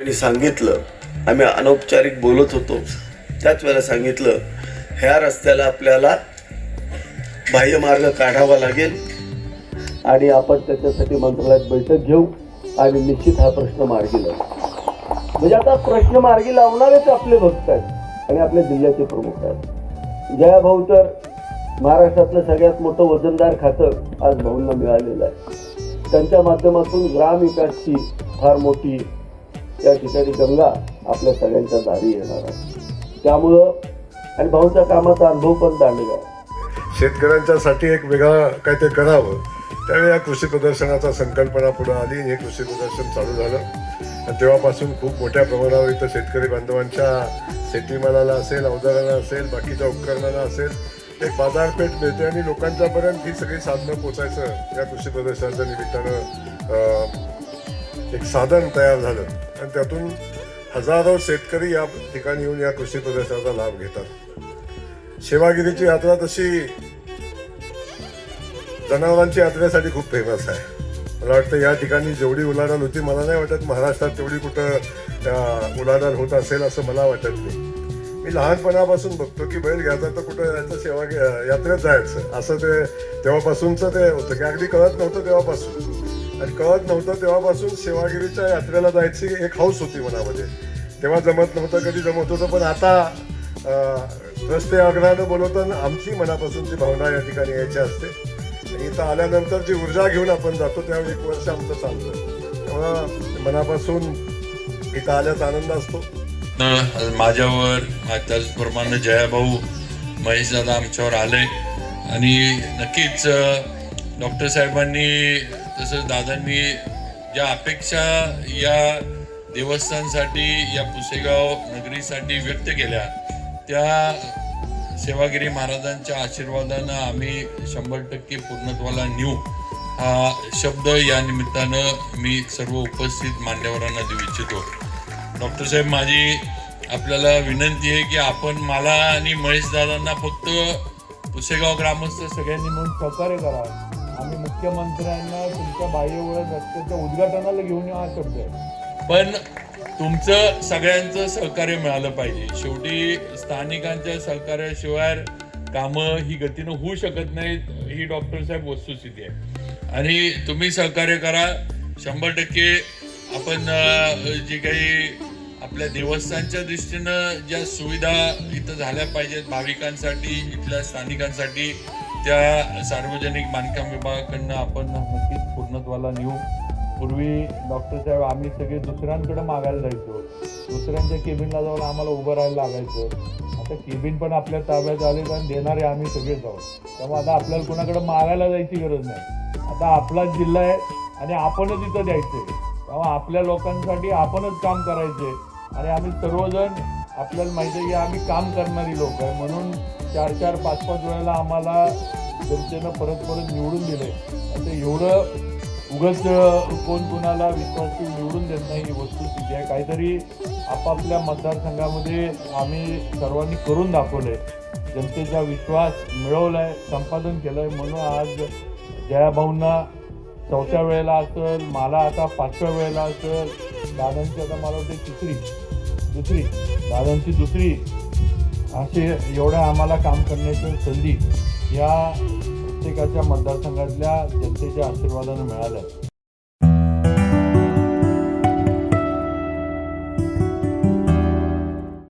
त्यांनी सांगितलं. आम्ही अनौपचारिक बोलत होतो. त्याच वेळेला सांगितलं ह्या रस्त्याला आपल्याला बाह्य मार्ग काढावा लागेल आणि आपण त्याच्यासाठी मंत्रालयात बैठक घेऊ आणि निश्चित हा प्रश्न मार्गी लावू. म्हणजे आता प्रश्न मार्गी लावणारेच आपले भक्त आहेत आणि आपल्या जिल्ह्याचे प्रमुख आहेत. जया भाऊ तर महाराष्ट्रातलं सगळ्यात मोठं वजनदार खातं आज भाऊंना मिळालेलं आहे. त्यांच्या माध्यमातून ग्रामविकासची फार मोठी त्या ठिकाणी गंगा आपल्या सगळ्यांच्या दारी येणार आहे. त्यामुळं आणि भाऊंच्या कामाचा अनुभव पण दांडगा आहे. शेतकऱ्यांच्यासाठी एक वेगळा काहीतरी करावं. त्यावेळी या कृषी प्रदर्शनाचा संकल्पना पुढे आली. हे कृषी प्रदर्शन चालू झालं. आणि तेव्हापासून खूप मोठ्या प्रमाणावर इथं शेतकरी बांधवांच्या शेतीमालाला असेल अवजाराला असेल बाकीच्या उपकरणाला असेल एक बाजारपेठ मिळते आणि लोकांच्यापर्यंत ही सगळी साधनं पोचायचं या कृषी प्रदर्शनाच्या निमित्तानं एक साधन तयार झालं. आणि त्यातून हजारो शेतकरी या ठिकाणी येऊन या कृषी प्रदर्शनाचा लाभ घेतात. सेवागिरीची यात्रा तशी जनावरांची यात्रेसाठी खूप फेमस आहे. मला वाटतं या ठिकाणी जेवढी उलाढाल होती मला नाही वाटत महाराष्ट्रात तेवढी कुठं उलाढाल होत असेल असं मला वाटत नाही. मी लहानपणापासून बघतो की बैल घ्यायचा तर कुठं याचं सेवा यात्रेत जायचं. असं ते तेव्हापासूनचं ते होतं की अगदी कळत नव्हतं तेव्हापासून. आणि कळत नव्हतं तेव्हापासून सेवागिरीच्या यात्रेला जायची एक हौस होती मनामध्ये. तेव्हा जमत नव्हतं कधी जमत होतं पण आता रस्ते आग्रहानं बोलवताना आमची मनापासूनची भावना या ठिकाणी यायची असते. आणि इथं आल्यानंतर जी ऊर्जा घेऊन आपण जातो त्यावेळी एक वर्ष आमचं चालतं. तेव्हा मनापासून इथं आल्याचा आनंद असतो. माझ्यावर त्याचप्रमाणे जयाभाऊ महेश दादा आमच्यावर आले. आणि नक्कीच डॉक्टर साहेबांनी तसंच दादांनी ज्या अपेक्षा या देवस्थानसाठी या पुसेगाव नगरीसाठी व्यक्त केल्या त्या सेवागिरी महाराजांच्या आशीर्वादानं आम्ही शंभर टक्के पूर्णत्वाला नेऊ. हा शब्द या निमित्तानं मी सर्व उपस्थित मान्यवरांना देऊ इच्छितो. डॉक्टर साहेब माझी आपल्याला विनंती आहे की आपण मला आणि महेश दादांना फक्त पुसेगाव ग्रामस्थ सगळ्यांनी म्हणून सहकार्य करा. आम्ही मुख्यमंत्र्यांना तुमच्या बाह्यवळण रस्त्याच्या उद्घाटनाला घेऊन येऊ हा शब्द आहे. पण तुमचं सगळ्यांचं सहकार्य मिळालं पाहिजे. शेवटी स्थानिकांच्या सहकार्याशिवाय कामं ही गतीनं होऊ शकत नाहीत ही डॉक्टर साहेब वस्तुस्थिती आहे. आणि तुम्ही सहकार्य करा. शंभर टक्के आपण जे काही आपल्या देवस्थानच्या दृष्टीनं ज्या सुविधा इथं झाल्या पाहिजेत भाविकांसाठी इथल्या स्थानिकांसाठी त्या सार्वजनिक बांधकाम विभागाकडनं आपण नक्कीच पूर्णत्वाला नेऊ. पूर्वी डॉक्टर साहेब आम्ही सगळे दुसऱ्यांकडे मागायला जायचो. दुसऱ्यांच्या केबिनला जाऊन आम्हाला उभं राहायला लागायचं. आता केबिन पण आपल्या ताब्यात आले आणि देणारे आम्ही सगळे जाऊ. त्यामुळे आता आपल्याला कोणाकडे मागायला जायची गरज नाही. आता आपला जिल्हा आहे आणि आपणच इथं द्यायचंय तेव्हा आपल्या लोकांसाठी आपणच काम करायचे. आणि आम्ही सर्वजण आपल्याला माहिती आहे की आम्ही काम करणारी लोक आहे. म्हणून चार चार पाच पाच वेळेला आम्हाला जनतेनं परत परत निवडून दिले. आता एवढं उगाच कोण कोणाला विश्वास निवडून देत नाही ही वस्तुस्थिती आहे. काहीतरी आपापल्या मतदारसंघामध्ये आम्ही सर्वांनी करून दाखवलंय. जनतेचा विश्वास मिळवलाय संपादन केलंय. म्हणून आज जयाभाऊंना चौथ्या वेळेला असेल मला आता पाचव्या वेळेला असेल दादांची आता मला वाटते तिसरी. दुसरी दादांची दुसरी. असे एवढ्या आम्हाला काम करण्याची संधी या प्रत्येकाच्या मतदारसंघातल्या जनतेच्या आशीर्वादानं मिळालं